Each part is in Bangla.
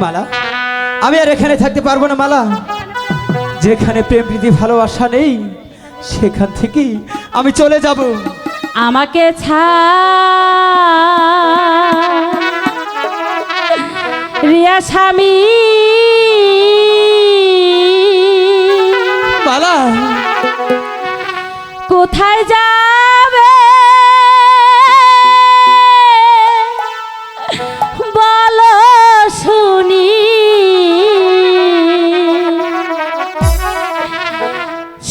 মালা। আমি আর এখানে থাকতে পারব না মালা। যেখানে প্রেম প্রীতি ভালোবাসা নেই সেখান থেকেই আমি চলে যাব। আমাকে ছা রিয়া স্বামী। মালা। কোথায় যা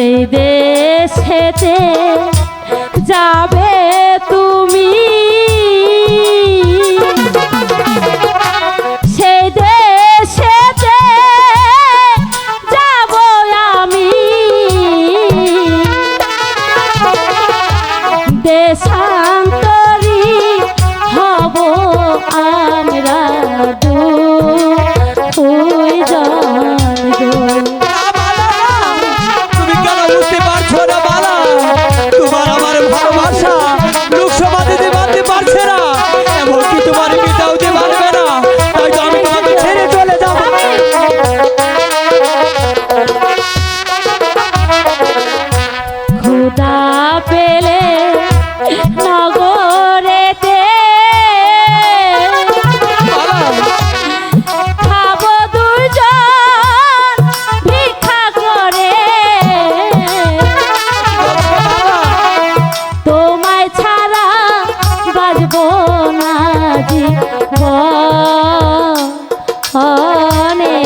সেই দেশেতে যাবে তুমি সেই দেশেতে যাব আমি। দেশা মাঝি অনে